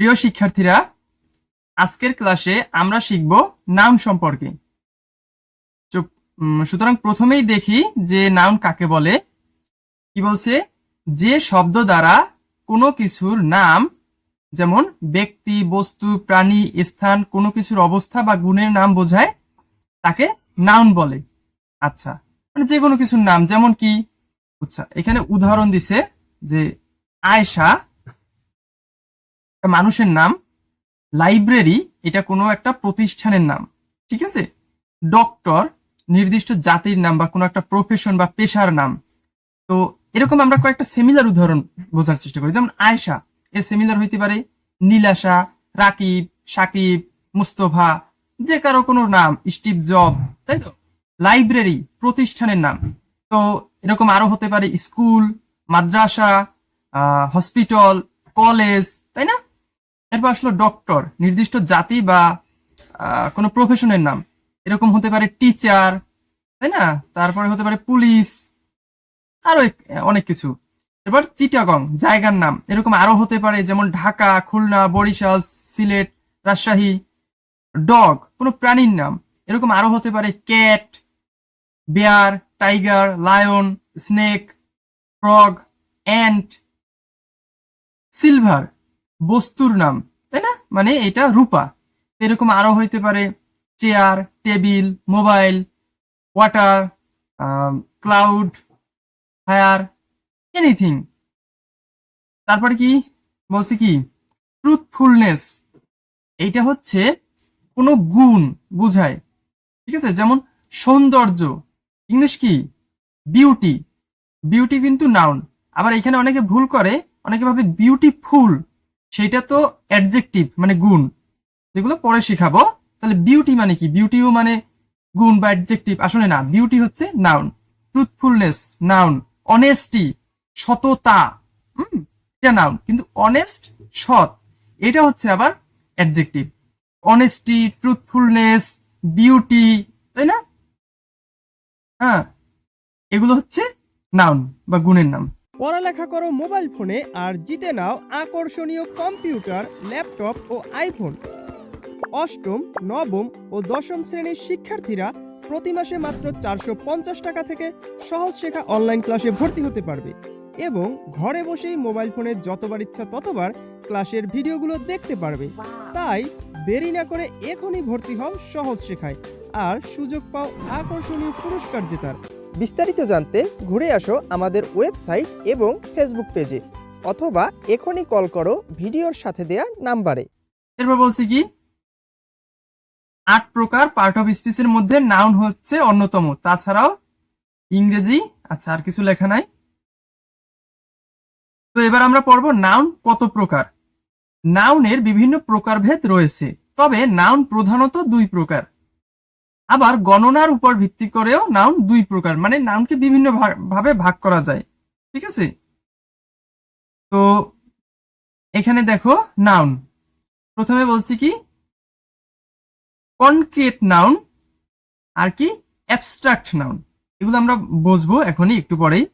প্রিয় শিক্ষার্থীরা, আজকের ক্লাসে আমরা শিখব নাউন সম্পর্কে। সুতরাং প্রথমেই দেখি যে নাউন কাকে বলে। কি বলছে? যে শব্দ দ্বারা কোনো কিছুর নাম, যেমন ব্যক্তি, বস্তু, প্রাণী, স্থান, কোনো কিছুর অবস্থা বা গুণের নাম বোঝায়, তাকে নাউন বলে। আচ্ছা মানে যে কোনো কিছুর নাম, যেমন কি? আচ্ছা এখানে উদাহরণ দিছে যে একটা মানুষের নাম, লাইব্রেরি, এটা কোনো একটা প্রতিষ্ঠানের নাম, ঠিক আছে? ডক্টর, নির্দিষ্ট জাতির নাম বা কোনো একটা প্রফেশন বা পেশার নাম। তো এরকম আমরা কয়েকটা সেমিলার উদাহরণ বোঝার চেষ্টা করি। যেমন আয়েশা, এর সেমিলার হইতে পারে নীলাশা, রাকিব, সাকিব, মুস্তফা, যে কারও কোনো নাম, স্টিভ জব, তাই তো? লাইব্রেরি, প্রতিষ্ঠানের নাম। তো এরকম আরও হতে পারে স্কুল, মাদ্রাসা হসপিটাল কলেজ তাই না? এরপর আসলো ডক্টর নির্দিষ্ট জাতি বা কোনো প্রফেশনের নাম। এরকম হতে পারে টিচার তাই না? তারপরে হতে পারে পুলিশ আরও অনেক কিছু। এবার চিটাগং, জায়গার নাম। এরকম আরও হতে পারে, যেমন ঢাকা, খুলনা, বরিশাল, সিলেট, রাজশাহী। ডগ, কোনো প্রাণীর নাম। এরকম আরও হতে পারে cat, bear, tiger, lion, snake, frog, ant, silver. বস্তুর নাম, তাই না? মানে এটা রূপা। এরকম আরও হইতে পারে, chair, table, mobile, water cloud, fire, anything. তারপরে কি? বলছি কি? ট্রুথফুলনেস। এইটা হচ্ছে কোনো গুণ বুঝায়। ঠিক আছে? যেমন সৌন্দর্য। ইংলিশ কি? বিউটি। বিউটি কিন্তু নাউন। আবার এখানে অনেকে ভুল করে, অনেকে ভাবে বিউটিফুল। সেটা তো অ্যাডজেক্টিভ মানে গুণ। যেগুলো পরে শিখাবো। তাহলে বিউটি মানে কি? বিউটিও মানে গুণ বা অ্যাডজেক্টিভ আসলে না বিউটি হচ্ছে নাউন ট্রুথফুলনেস নাউন অনেস্টি সততা। হুম? এটা নাউন কিন্তু অনেস্ট সৎ, এটা হচ্ছে আবার অ্যাডজেক্টিভ অনেস্টি ট্রুথফুলনেস বিউটি তাই না? হ্যাঁ এগুলো হচ্ছে নাউন বা গুণের নাম। পড়ালেখা করো মোবাইল ফোনে আর জিতে নাও আকর্ষণীয় কম্পিউটার ল্যাপটপ ও আইফোন। অষ্টম নবম ও দশম শ্রেণির শিক্ষার্থীরা প্রতি মাসে মাত্র চারশো পঞ্চাশ টাকা থেকে সহজ শেখা অনলাইন ক্লাসে ভর্তি হতে পারবে এবং ঘরে বসেই মোবাইল ফোনে যতবার ইচ্ছা ততবার ক্লাসের ভিডিওগুলো দেখতে পারবে। তাই দেরি না করে এখনই ভর্তি হও সহজ শেখায়। আর সুযোগ পাও আকর্ষণীয় পুরস্কার জেতার। বিস্তারিত জানতে ঘুরে আসো আমাদের ওয়েবসাইট এবং ফেসবুক পেজে, অথবা এখনই কল করো ভিডিওর সাথে দেয়া নাম্বারে। এরপর বলছি কি? আট প্রকার পার্ট অফ স্পিচের মধ্যে নাউন হচ্ছে অন্যতম। তাছাড়াও ইংরেজি আচ্ছা আর কিছু লেখা নাই। তো এবার আমরা পড়ব নাউন কত প্রকার? নাউনের বিভিন্ন প্রকারভেদ রয়েছে, তবে নাউন প্রধানত দুই প্রকার। আবার গণনার উপর ভিত্তি করেও নাউন দুই প্রকার মানে নাউনকে বিভিন্ন ভাবে ভাগ করা যায়, ঠিক আছে? তো এখানে দেখো নাউন প্রথমে বলছি কি? কনক্রিয়েট নাউন আর কি? অ্যাবস্ট্রাক্ট নাউন এগুলো আমরা বুঝব এখনই একটু পরেই।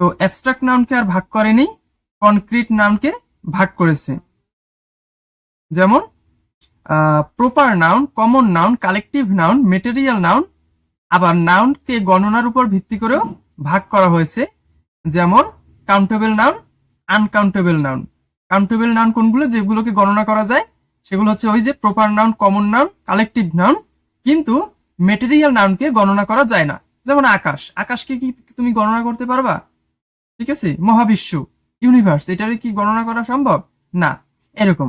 তো অ্যাবস্ট্রাক্ট নাউনকে আর ভাগ করেনি কনক্রিট নাউনকে ভাগ করেছে। যেমন proper noun common noun collective noun material noun আবার নাউনকে গণনার উপর ভিত্তি করেও ভাগ করা হয়েছে। যেমন countable noun uncountable noun countable noun কোনগুলো? যেগুলোকে গণনা করা যায়, সেগুলো হচ্ছে ওই যে proper noun common noun collective noun কিন্তু মেটেরিয়াল নাউনকে গণনা করা যায় না। যেমন আকাশ। আকাশকে কি তুমি গণনা করতে পারবা? ঠিক আছে? মহাবিশ্ব। ইউনিভার্স এটারে কি গণনা করা সম্ভব? না। এরকম।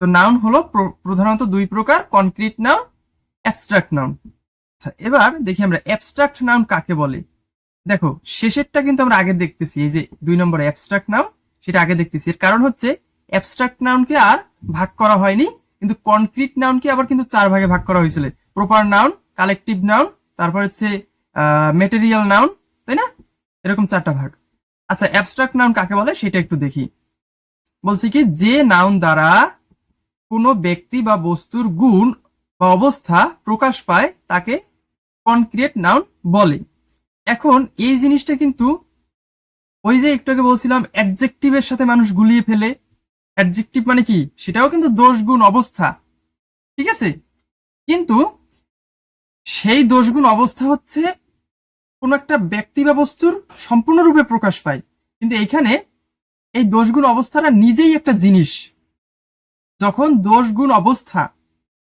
তো নাউন হলো প্র- প্রধানত দুই প্রকার কনক্রিট নাউন অ্যাবস্ট্রাক্ট নাউন আচ্ছা এবার দেখি আমরা অ্যাবস্ট্রাক্ট নাউন কাকে বলে। দেখো, শেষেরটা কিন্তু আমরা আগে দেখতেছি, এই যে দুই নম্বর অ্যাবস্ট্রাক্ট নাউন সেটা আগে দেখতেছি। এর কারণ হচ্ছে অ্যাবস্ট্রাক্ট নাউনকে আর ভাগ করা হয়নি, কিন্তু কনক্রিট নাউনকে আবার কিন্তু চার ভাগে ভাগ করা হয়েছিল। প্রপার নাউন কালেকটিভ নাউন তারপর হচ্ছে মেটেরিয়াল নাউন তাই না? এরকম চারটা ভাগ। আচ্ছা অ্যাবস্ট্রাক্ট নাউন কাকে বলে, সেটা একটু দেখি। বলছি কি, যে নাউন দ্বারা কোনো ব্যক্তি বা বস্তুর গুণ বা অবস্থা প্রকাশ পায় তাকে কনক্রিয়েট নাউন বলে। এখন এই জিনিসটা কিন্তু ওই যে একটু আগে বলছিলাম অ্যাডজেক্টিভের সাথে মানুষ গুলিয়ে ফেলে। অ্যাডজেক্টিভ মানে কি? সেটাও কিন্তু দোষ গুণ অবস্থা। ঠিক আছে? কিন্তু সেই দোষগুণ অবস্থা হচ্ছে কোনো একটা ব্যক্তি বা বস্তুর সম্পূর্ণরূপে প্রকাশ পায়। কিন্তু এইখানে এই দোষগুণ অবস্থাটা নিজেই একটা জিনিস। যখন দোষ গুণ অবস্থা,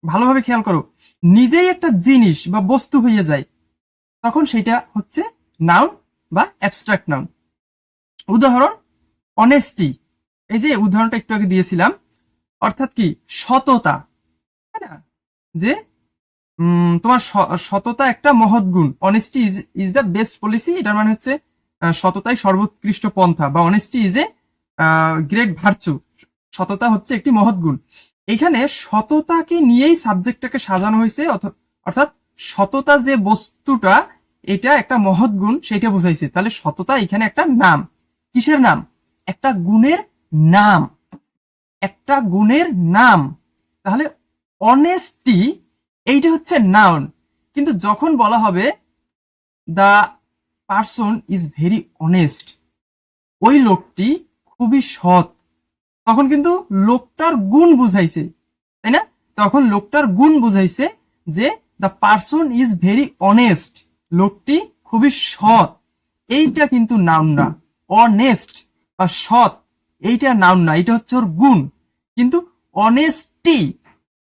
ভালোভাবে খেয়াল করো, নিজেই একটা জিনিস বা বস্তু হয়ে যায়, তখন সেটা হচ্ছে নাউন বা অ্যাবস্ট্রাক্ট নাউন উদাহরণ অনেস্টি এই যে উদাহরণটা একটু আগে দিয়েছিলাম, অর্থাৎ কি সততা, তাই না? যে তোমার সততা একটা মহৎ গুণ। Honesty is is the best policy এটার মানে হচ্ছে সততাই সর্বোৎকৃষ্ট পন্থা, বা honesty is a great virtue সততা হচ্ছে একটি মহৎ গুণ। এখানে সততাকে নিয়েই সাবজেক্টটাকে সাজানো হয়েছে, অর্থ- অর্থাৎ সততা যে বস্তুটা, এটা একটা মহৎ গুণ, সেটা বোঝাইছে। তাহলে সততা এখানে একটা নাম। কিসের নাম? একটা গুণের নাম। একটা গুণের নাম। তাহলে অনেস্টি এইটা হচ্ছে নাউন কিন্তু যখন বলা হবে the person is very honest ওই লোকটি খুবই সৎ। তখন কিন্তু লোকটার গুণ বুঝাইছে, তাই না? তখন লোকটার গুণ বুঝাইছে যে the person is very honest লোকটি খুবই সৎ। এইটা কিন্তু নাউন না। অনেস্ট বা সৎ, এইটা নাউন না। এটা হচ্ছে ওর গুণ। কিন্তু অনেস্টি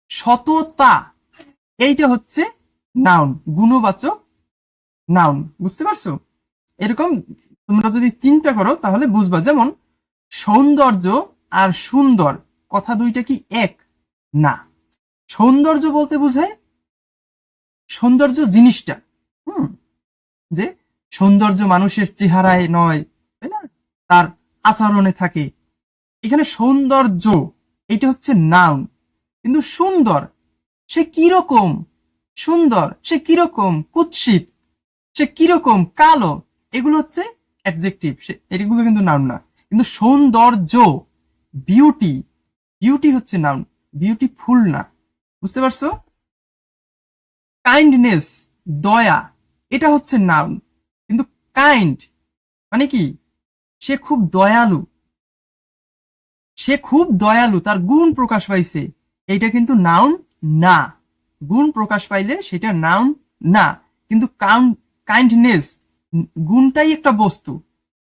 সততা, এইটা হচ্ছে নাউন গুণবাচক নাউন বুঝতে পারছ? এরকম তোমরা যদি চিন্তা করো, তাহলে বুঝবা। যেমন সৌন্দর্য আর সুন্দর, কথা দুইটা কি এক? না। সৌন্দর্য বলতে বোঝায় সৌন্দর্য জিনিসটা। হুম? যে সৌন্দর্য মানুষের চেহারায় নয়, তাই না? তার আচরণে থাকে। এখানে সৌন্দর্য, এটা হচ্ছে নাউন কিন্তু সুন্দর, সে কীরকম? সুন্দর, সে কীরকম? কুৎসিত, সে কীরকম? কালো। এগুলো হচ্ছে অ্যাডজেক্টিভ সে এগুলো কিন্তু নাউন না। কিন্তু সৌন্দর্য বিউটি বিউটি হচ্ছে নাউন বিউটিফুল না, বুঝতে পারছ? কাইন্ডনেস দয়া, এটা হচ্ছে নাউন কিন্তু কাইন্ড মানে কি? সে খুব দয়ালু, সে খুব দয়ালু, তার গুণ প্রকাশ পাইছে, এইটা কিন্তু নাউন না, গুণ প্রকাশ পাইলে সেটা নাউন না, কিন্তু কাইন্ডনেস গুণটাই একটা বস্তু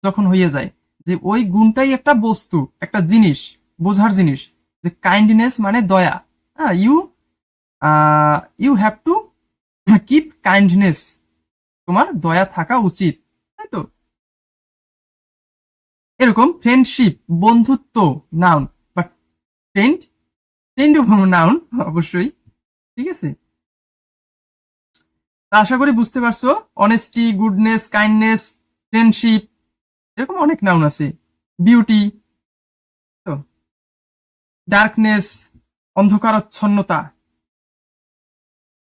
যখন হয়ে যায়। যে ওই গুণটাই একটা বস্তু, একটা জিনিস, বোঝার জিনিস। যে কাইন্ডনেস মানে দয়া। হ্যাঁ you you have to keep kindness তোমার দয়া থাকা উচিত, তাই তো? এরকম ফ্রেন্ডশিপ বন্ধুত্ব noun but friend friend noun অবশ্যই। ঠিক আছে? আশা করি বুঝতে পারছ। অনেস্টি গুডনেস কাইন্ডনেস ফ্রেন্ডশিপ এরকম অনেক নাউন আছে। বিউটি তো ডার্কনেস অন্ধকারচ্ছন্নতা।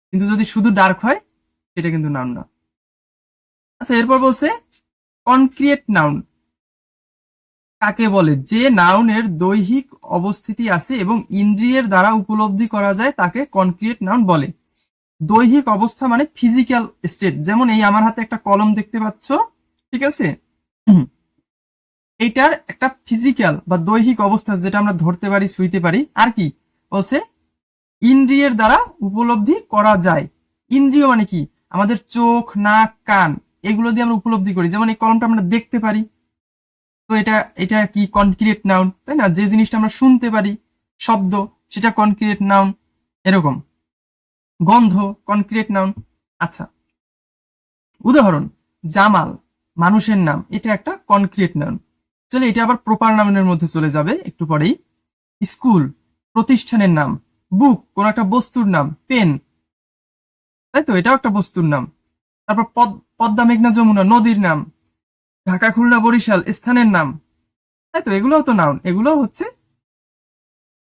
কিন্তু যদি শুধু ডার্ক হয়, সেটা কিন্তু নাউন না। আচ্ছা এরপর বলছে কনক্রিয়েট নাউন কাকে বলে? যে নাউনের দৈহিক অবস্থিতি আছে এবং ইন্দ্রিয়ের দ্বারা উপলব্ধি করা যায়, তাকে কনক্রিয়েট নাউন বলে। দৈহিক অবস্থা মানে ফিজিক্যাল স্টেট যেমন এই আমার হাতে একটা কলম দেখতে পাচ্ছ, ঠিক আছে। এইটার একটা ফিজিক্যাল বা দৈহিক অবস্থা যেটা আমরা ধরতে পারি, শুইতে পারি। আর কি? বলছে, ইন্দ্রিয়ের দ্বারা উপলব্ধি করা যায়। ইন্দ্রিয় মানে কি? আমাদের চোখ, নাক, কান, এগুলো দিয়ে আমরা উপলব্ধি করি। যেমন এই কলমটা আমরা দেখতে পারি। তো এটা এটা কি কনক্রিয়েট নাউন তাই না? যে জিনিসটা আমরা শুনতে পারি, শব্দ, সেটা কনক্রিয়েট নাউন এরকম। গন্ধ কনক্রিয়েট নাউন আচ্ছা। উদাহরণ, জামাল, মানুষের নাম, এটা একটা কনক্রিয়েট নাউন চলে, এটা আবার প্রপার নাউনের মধ্যে চলে যাবে, একটু পরেই। স্কুল, প্রতিষ্ঠানের নাম। বুক, কোন একটা বস্তুর নাম। পেন। তাই তো? এটাও একটা বস্তুর নাম। তারপর পদ- পদ্মা মেঘনা যমুনা, নদীর নাম। ঢাকা, খুলনা, বরিশাল, স্থানের নাম। তাই তো? এগুলোও তো নাউন এগুলোও হচ্ছে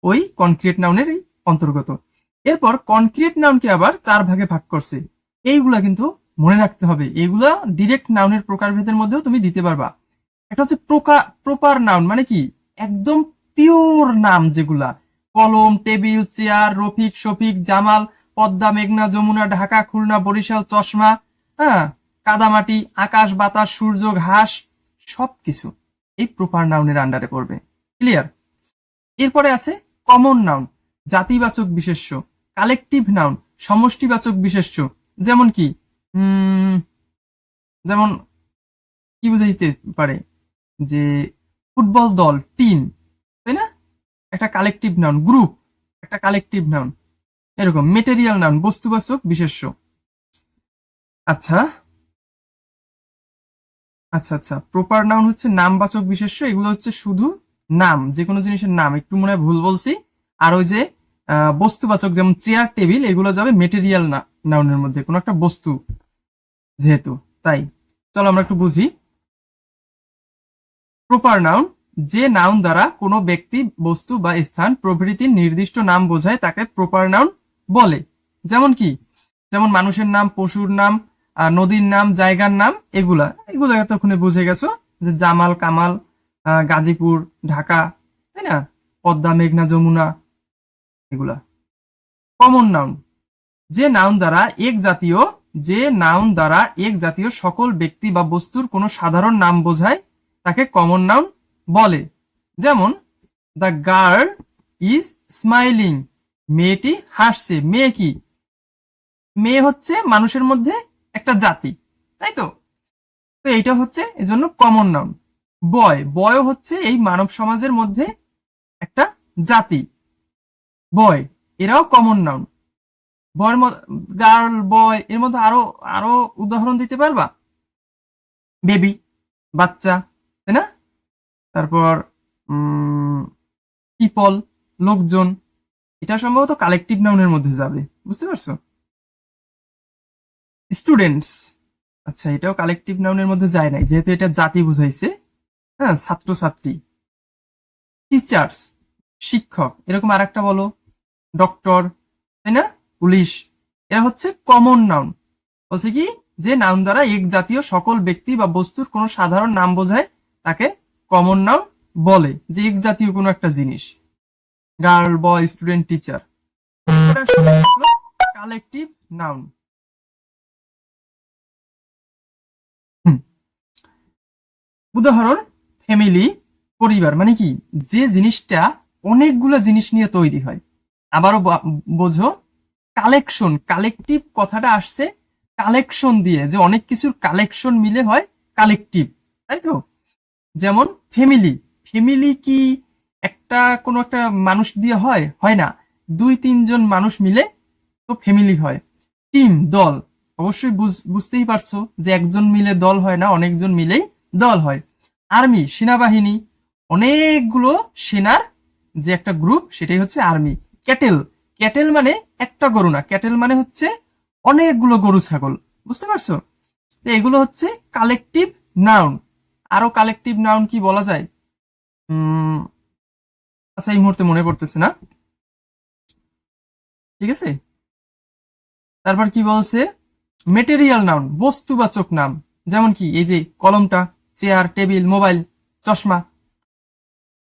ওই কনক্রিয়েট নাউনের এই অন্তর্গত। এরপর কনক্রিট নাউনকে আবার চার ভাগে ভাগ করছে। এইগুলা কিন্তু মনে রাখতে হবে। এগুলা ডিরেক্ট নাউনের প্রকারভেদের মধ্যেও তুমি দিতে পারবা। একটা হচ্ছে প্রপার নাউন মানে কি? একদম পিওর নাম যেগুলা। কলম, টেবিল, চেয়ার, রফিক, শফিক, জামাল, পদ্মা, মেঘনা, যমুনা, ঢাকা, খুলনা, বরিশাল, চশমা হ্যাঁ? কাদামাটি, আকাশ, বাতাস, সূর্য, ঘাস, সবকিছু এই প্রপার নাউনের আন্ডারে পড়বে। ক্লিয়ার এরপরে আছে কমন নাউন জাতিবাচক বিশেষ্য কালেকটিভ নাউন সমষ্টিবাচক বিশেষ্য। যেমন কি? যেমন কি বুঝাইতে পারে? যে ফুটবল দল, টিম, তাই না? একটা কালেকটিভ নাউন গ্রুপ একটা কালেকটিভ নাউন এরকম মেটেরিয়াল নাউন বস্তুবাচক, বিশেষ্য। আচ্ছা। আচ্ছা আচ্ছা প্রপার নাউন হচ্ছে নামবাচক, বিশেষ্য, এগুলো হচ্ছে শুধু নাম যে কোনো জিনিসের নাম, একটু মনে হয় ভুল বলছি। আর ওই যে বস্তুবাচক, যেমন চেয়ার টেবিল এগুলো যাবে মেটেরিয়াল নাউনের মধ্যে, কোনো একটা বস্তু যেহেতু, তাই। চলো আমরা একটু বুঝি। প্রপার নাউন, যে নাউন দ্বারা কোনো ব্যক্তি, বস্তু বা স্থান প্রভৃতির নির্দিষ্ট নাম বোঝায় তাকে প্রপার নাউন বলে। যেমন কি? যেমন মানুষের নাম, পশুর নাম নদীর নাম, জায়গার নাম, এগুলা। এগুলো এতক্ষণে বুঝে গেছো যে জামাল, কামাল গাজীপুর, ঢাকা, তাই না? পদ্মা, মেঘনা, যমুনা, এগুলা। Common noun. যে নাউন দ্বারা এক জাতীয়, যে নাউন দ্বারা এক জাতীয় সকল ব্যক্তি বা বস্তুর কোনো সাধারণ নাম বোঝায় তাকে কমন নাউন বলে। যেমন দ্য গার্ল ইজ স্মাইলিং মেয়েটি হাসছে। মেয়ে কি? মেয়ে হচ্ছে মানুষের মধ্যে একটা জাতি, তাই তো? তো এইটা হচ্ছে এজন্য কমন নাউন বয় বয় হচ্ছে এই মানব সমাজের মধ্যে একটা জাতি। বয় এরাও কমন নাউন বয়ের গার্ল বয় এর মধ্যে আরও আরও উদাহরণ দিতে পারবা? বেবি বাচ্চা। তাই না? তারপর পিপল লোকজন, এটা সম্ভবত কালেকটিভ নাউনের মধ্যে যাবে, বুঝতে পারছ? স্টুডেন্টস আচ্ছা এটাও কালেকটিভ নাউনের মধ্যে যায় নাই, যেহেতু এটা জাতি বুঝাইছে হ্যাঁ ছাত্রছাত্রী। টিচার্স শিক্ষক, এরকম আর একটা বলো ডক্টর তাই না? পুলিশ এরা হচ্ছে কমন নাউন বলছে কি? যে নাউন দ্বারা এক জাতীয় সকল ব্যক্তি বা বস্তুর কোনো সাধারণ নাম বোঝায় তাকে কমন নাউন বলে, যে এক জাতীয় কোনো একটা জিনিস। Girl boy student teacher collective noun উদাহরণ ফ্যামিলি পরিবার মানে কি? যে জিনিসটা অনেকগুলো জিনিস নিয়ে তৈরি হয়। আবারও বোঝো কালেকশন কালেকটিভ কথাটা আসছে কালেকশন দিয়ে, যে অনেক কিছুর কালেকশন মিলে হয় কালেকটিভ তাই তো? যেমন ফ্যামিলি ফ্যামিলি কি একটা কোনো একটা মানুষ দিয়ে হয়? হয় না। দুই, তিনজন মানুষ মিলে তো ফ্যামিলি হয়। টিম দল। অবশ্যই বুঝ- বুঝতেই পারছ যে একজন মিলে দল হয় না, অনেকজন মিলেই দল হয়। আর্মি সেনাবাহিনী। অনেকগুলো সেনার যে একটা গ্রুপ সেটাই হচ্ছে আর্মি ক্যাটেল ক্যাটেল মানে একটা গরু না। ক্যাটেল মানে হচ্ছে অনেকগুলো গরু, ছাগল। বুঝতে পারছ? তো এগুলো হচ্ছে কালেকটিভ নাউন আরও কালেকটিভ নাউন কি বলা যায়? আচ্ছা এই মুহূর্তে মনে পড়তেছে না। ঠিক আছে? তারপর কি বলছে? মেটেরিয়াল নাউন বস্তুবাচক নাম। যেমন কি, এই যে কলমটা চেয়ার টেবিল মোবাইল চশমা।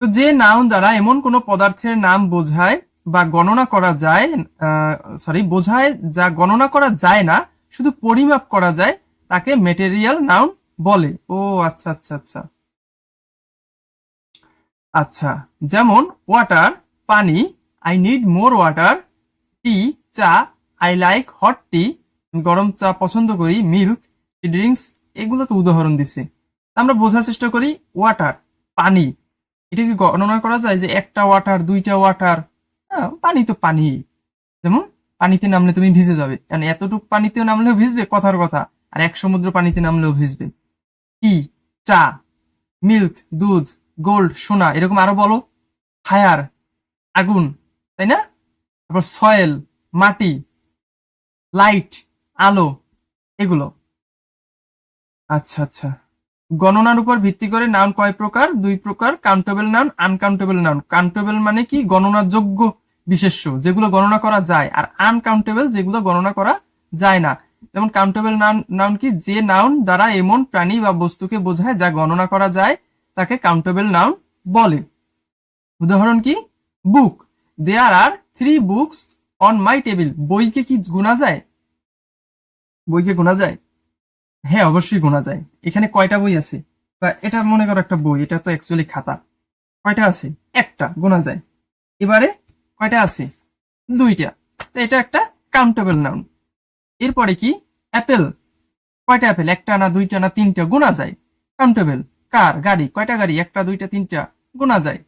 তো যে নাউন দ্বারা এমন কোনো পদার্থের নাম বোঝায় বা গণনা করা যায় সরি বোঝায় যা গণনা করা যায় না, শুধু পরিমাপ করা যায়, তাকে মেটেরিয়াল নাউন বলে। ও আচ্ছা আচ্ছা আচ্ছা। আচ্ছা যেমন ওয়াটার পানি I need more water tea চা আই লাইক হট টি গরম চা পছন্দ করি মিল্ক ড্রিঙ্কস এগুলো তো উদাহরণ দিছে। আমরা বোঝার চেষ্টা করি ওয়াটার পানি, এটা কি গণনা করা যায় যে একটা ওয়াটার দুইটা ওয়াটার হ্যাঁ পানি তো পানি। যেমন, পানিতে নামলে তুমি ভিজে যাবে। কারণ এতটুকু পানিতে নামলেও ভিজবে, কথার কথা। আর এক সমুদ্র পানিতে নামলেও ভিজবে। কি চা, মিল্ক, দুধ, গোল্ড, সোনা, এরকম আরও বলো। ফায়ার আগুন, তাই না? তারপর সয়েল, মাটি, লাইট, আলো, এগুলো। আচ্ছা আচ্ছা। গণনার উপর ভিত্তি করে নাউন কয় প্রকার? দুই প্রকার countable noun uncountable noun countable মানে কি? গণনার যোগ্য বিশেষ্য, যেগুলো গণনা করা যায়। আর আনকাউন্টেবল যেগুলো গণনা করা যায় না। যেমন কাউন্টেবল নাউন নাউন কি? যে নাউন দ্বারা এমন প্রাণী বা বস্তুকে বোঝায় যা গণনা করা যায়, তাকে কাউন্টেবল নাউন বলে। উদাহরণ কি? Book there are three books on my table বইকে কি গোনা যায়? বইকে গোনা যায়? হ্যাঁ অবশ্যই গোনা যায়। এখানে কয়টা বই আছে? বা এটা মনে করো একটা বই, এটা তো অ্যাকচুয়ালি খাতা। কয়টা আছে? একটা, গোনা যায়। এবারে কয়টা আছে? দুইটা। তো এটা একটা কাউন্টেবল নাউন এরপরে কি? অ্যাপেল কয়টা অ্যাপেল একটা না দুইটা না তিনটা গোনা যায়। Countable car? গাড়ি। কয়টা গাড়ি? একটা, দুইটা, তিনটা গোনা যায়।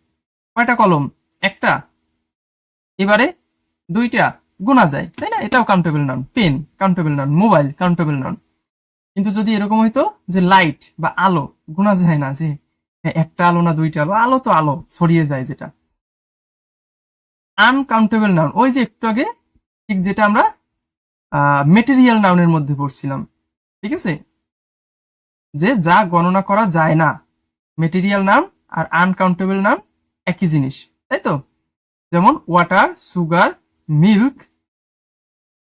কয়টা কলম? একটা। এবারে দুইটা গোনা যায়, তাই না? এটাও countable noun pen countable noun mobile countable noun কিন্তু যদি এরকম হইতো যে লাইট বা আলো গোনা যায় না, যে একটা আলো না দুইটা আলো আলো তো আলো, ছড়িয়ে যায় যেটা। আনকাউন্টেবল নাউন ওই যে একটু আগে ঠিক যেটা আমরা মেটেরিয়াল নাউনের মধ্যে পড়ছিলাম, ঠিক আছে? যে যা গণনা করা যায় না মেটেরিয়াল নাউন আর আনকাউন্টেবল নাউন একই জিনিস, তাই তো? যেমন ওয়াটার সুগার মিল্ক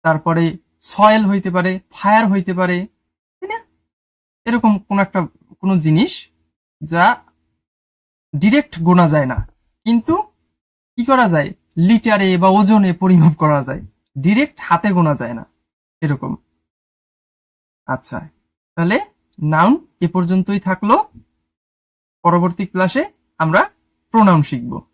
তারপরে সয়েল হইতে পারে ফায়ার হইতে পারে না? এরকম কোন একটা, কোনো জিনিস যা ডিরেক্ট গোনা যায় না, কিন্তু কি করা যায়? লিটারে বা ওজনে পরিমাপ করা যায়। ডিরেক্ট হাতে গোনা যায় না। এরকম। আচ্ছা তাহলে নাউন এ পর্যন্তই থাকল। পরবর্তী ক্লাসে আমরা প্রোনাউন শিখব।